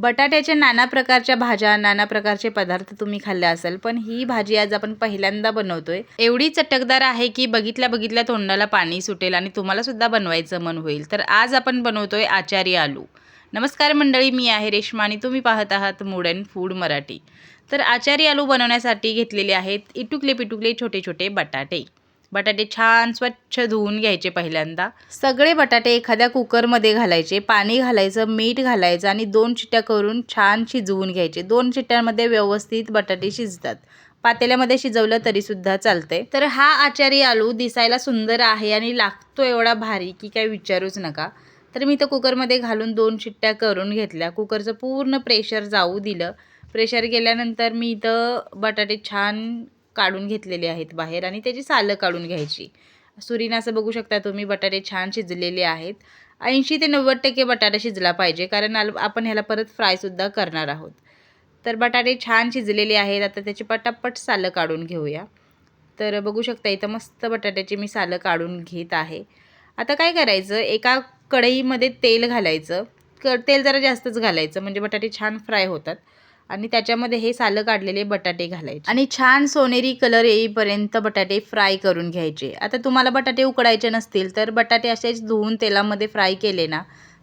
बटाट्याच्या नाना प्रकारच्या भाज्या नाना प्रकारचे पदार्थ तुम्ही खाल्ले असाल पण ही भाजी आज आपण पहिल्यांदा बनवतोय. एवढी चटकदार आहे की बघितल्या बघितल्या तोंडाला पाणी सुटेल आणि तुम्हाला सुद्धा बनवायचं मन होईल. तर आज आपण बनवतोय आचारी आलू. नमस्कार मंडळी मी आहे रेश्मा आणि तुम्ही पाहत आहात मूड अँड फूड मराठी. तर आचारी आलू बनवण्यासाठी घेतलेले आहेत इटुकले पिटुकले छोटे छोटे बटाटे. बटाटे छान स्वच्छ धुवून घ्यायचे पहिल्यांदा. सगळे बटाटे एखाद्या कुकरमध्ये घालायचे पाणी घालायचं मीठ घालायचं आणि दोन शिट्ट्या करून छान शिजवून घ्यायचे. दोन शिट्ट्यांमध्ये व्यवस्थित बटाटे शिजतात. पातेल्यामध्ये शिजवलं तरीसुद्धा चालतंय. तर हा आचारी आलू दिसायला सुंदर आहे आणि लागतो एवढा भारी की काही विचारूच नका. तर मी तर कुकरमध्ये घालून दोन शिट्ट्या करून घेतल्या. कुकरचं पूर्ण प्रेशर जाऊ दिलं. प्रेशर गेल्यानंतर मी इथं बटाटे छान काढून घेतलेले आहेत बाहेर आणि त्याची सालं काढून घ्यायची. सुरीनं असं बघू शकता तुम्ही बटाटे छान शिजलेले आहेत. ऐंशी ते नव्वद टक्के बटाटा शिजला पाहिजे कारण आल आपण ह्याला परत फ्रायसुद्धा करणार आहोत. तर बटाटे छान शिजलेले आहेत आता त्याची पटापट सालं काढून घेऊया. तर बघू शकता इथं मस्त बटाट्याची मी सालं काढून घेत आहे. आता काय करायचं एका कढईमध्ये तेल घालायचं. क तेल जरा जास्तच घालायचं म्हणजे बटाटे छान फ्राय होतात. आणि त्याच्यामध्ये हे सालं काढलेले बटाटे घालायचे. आणि छान सोनेरी कलर येईपर्यंत बटाटे फ्राय करून घ्यायचे. आता तुम्हाला बटाटे उकडायचे नसतील तर बटाटे असेच धुवून तेलामध्ये फ्राय केले ना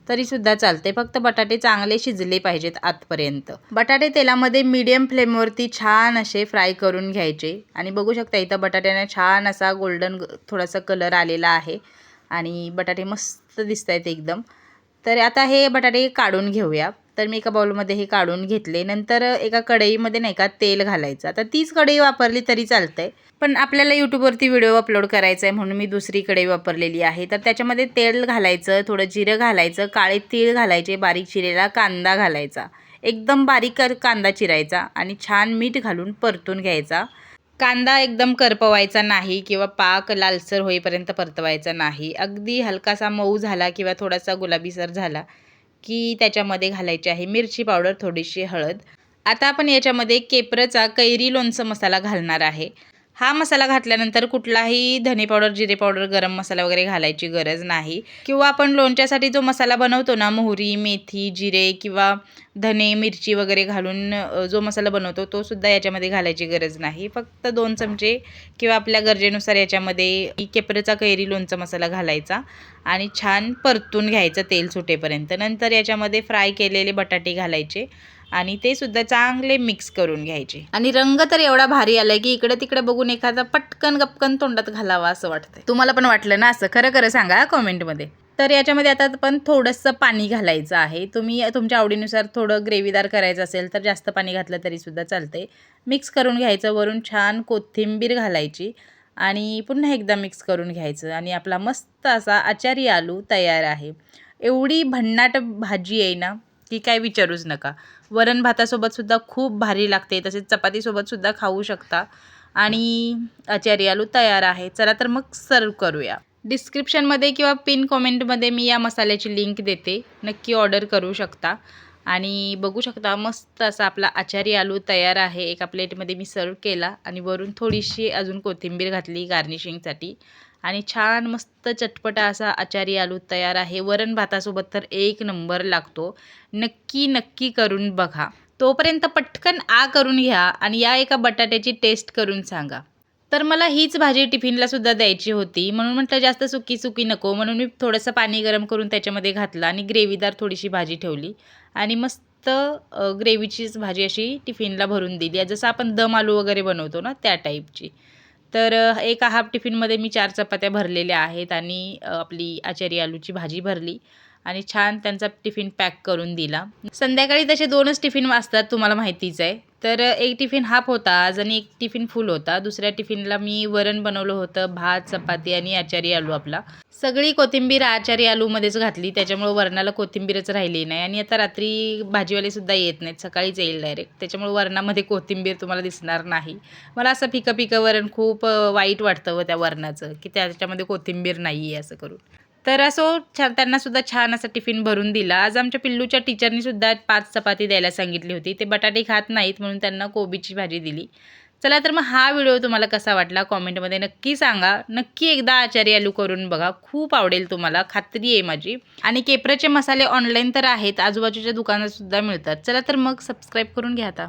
तरीसुद्धा चालते. फक्त बटाटे चांगले शिजले पाहिजेत आतपर्यंत. बटाटे तेलामध्ये मीडियम फ्लेमवरती छान असे फ्राय करून घ्यायचे. आणि बघू शकता इथं बटाट्याने छान असा गोल्डन थोडासा कलर आलेला आहे. आणि बटाटे मस्त दिसत आहेत एकदम. तर आता हे बटाटे काढून घेऊया. तर मी एका बाउलमध्ये हे काढून घेतले. नंतर एका कढईमध्ये नाही का तेल घालायचं. आता तीच कढई वापरली तरी चालतं आहे पण आपल्याला यूट्यूबवरती व्हिडिओ अपलोड करायचा आहे म्हणून मी दुसरी कढई वापरलेली आहे. तर त्याच्यामध्ये तेल घालायचं थोडं जिरं घालायचं काळे तीळ घालायचे बारीक चिरेला कांदा घालायचा. एकदम बारीक कांदा चिरायचा आणि छान मीठ घालून परतून घ्यायचा. कांदा एकदम करपवायचा नाही किंवा पाक लालसर होईपर्यंत परतवायचा नाही. अगदी हलकासा मऊ झाला किंवा थोडासा गुलाबीसर झाला की त्याच्यामध्ये घालायची आहे. मिरची पावडर थोडीशी हळद. आता आपण याच्यामध्ये केपरचा कैरी लोणचं मसाला घालणार आहे. हा मसाला घातल्यानंतर कुठलाही धने पावडर जिरे पावडर गरम मसाला वगैरे घालायची गरज नाही. किंवा आपण लोणच्यासाठी जो मसाला बनवतो ना मोहरी मेथी जिरे किंवा धने मिरची वगैरे घालून जो मसाला बनवतो तो सुद्धा याच्यामध्ये घालायची गरज नाही. फक्त दोन चमचे किंवा आपल्या गरजेनुसार याच्यामध्ये केपरचा कैरी लोणचा मसाला घालायचा आणि छान परतून घ्यायचं तेल सुटेपर्यंत. नंतर याच्यामध्ये फ्राय केलेले बटाटे घालायचे. आणि ते सुद्धा चांगले मिक्स करून घ्यायचे. आणि रंग तर एवढा भारी आलाय की इकडे तिकडे बघून एखादा पटकन गपकन तोंडात घालावा असं वाटतंय. तुम्हाला पण वाटलं ना असं? खरं खरं सांगा कॉमेंटमध्ये तर याच्यामध्ये आता पण थोडंसं पाणी घालायचं आहे. तुम्ही तुमच्या आवडीनुसार थोडं ग्रेव्हीदार करायचं असेल तर जास्त पाणी घातलं तरीसुद्धा चालतंय. मिक्स करून घ्यायचं वरून छान कोथिंबीर घालायची आणि पुन्हा एकदा मिक्स करून घ्यायचं. आणि आपला मस्त असा आचारी आलू तयार आहे. एवढी भन्नाट भाजी आहे ना की काय विचारूच नका. वरण भातासोबतसुद्धा खूप भारी लागते. तसेच चपातीसोबतसुद्धा खाऊ शकता. आणि आचारी आलू तयार आहे. चला तर मग सर्व करूया. डिस्क्रिप्शनमध्ये किंवा पिन कॉमेंटमध्ये मी या मसाल्याची लिंक देते. नक्की ऑर्डर करू शकता. आणि बघू शकता मस्त असा आपला आचारी आलू तयार आहे. एका प्लेटमध्ये मी सर्व केला. आणि वरून थोडीशी अजून कोथिंबीर घातली गार्निशिंगसाठी आणि छान मस्त चटपटा असा आचारी आलू तयार आहे. वरण भातासोबत तर एक नंबर लागतो. नक्की नक्की करून बघा. तोपर्यंत पटकन आ करून घ्या आणि या एका बटाट्याची टेस्ट करून सांगा. तर मला हीच भाजी टिफिनला सुद्धा द्यायची होती. म्हणून म्हटलं जास्त सुकी सुकी नको. म्हणून मी थोडंसं पाणी गरम करून त्याच्यामध्ये घातलं आणि ग्रेव्हीदार थोडीशी भाजी ठेवली. आणि मस्त ग्रेव्हीचीच भाजी अशी टिफिनला भरून दिली. जसं आपण दम आलू वगैरे बनवतो ना त्या टाईपची तर एका हाफ टिफिनमध्ये मी चार चपात्या भरलेल्या आहेत आणि आपली आचारी आलूची भाजी भरली आणि छान त्यांचा टिफिन पॅक करून दिला. संध्याकाळी तसे दोनच टिफिन वाचतात तुम्हाला माहितीच आहे. तर एक टिफिन हाफ होता आज आणि एक टिफिन फुल होता. दुसऱ्या टिफिनला मी वरण बनवलं होतं भात चपाती आणि आचारी आलू आपला. सगळी कोथिंबीर आचारी आलूमध्येच घातली. त्याच्यामुळे वरणाला कोथिंबीरच राहिली नाही. आणि आता रात्री भाजीवालेसुद्धा येत नाहीत. सकाळीच येईल डायरेक्ट त्याच्यामुळे वरणामध्ये कोथिंबीर तुम्हाला दिसणार नाही. मला असं फिकं फिकं वरण खूप वाईट वाटतं व त्या वरणाचं की त्याच्यामध्ये कोथिंबीर नाही आहे असं करून. तर असो छान त्यांनासुद्धा छान असं टिफिन भरून दिला. आज आमच्या पिल्लूच्या टीचरनीसुद्धा पाच चपाती द्यायला सांगितली होती. ते बटाटे खात नाहीत म्हणून त्यांना कोबीची भाजी दिली. चला तर मग हा व्हिडिओ तुम्हाला कसा वाटला कॉमेंटमध्ये नक्की सांगा. नक्की एकदा आचारी आलू करून बघा. खूप आवडेल तुम्हाला. खात्री आहे माझी. आणि केपराचे मसाले ऑनलाईन तर आहेत. आजूबाजूच्या दुकानात सुद्धा मिळतात. चला तर मग सबस्क्राईब करून घ्या आता.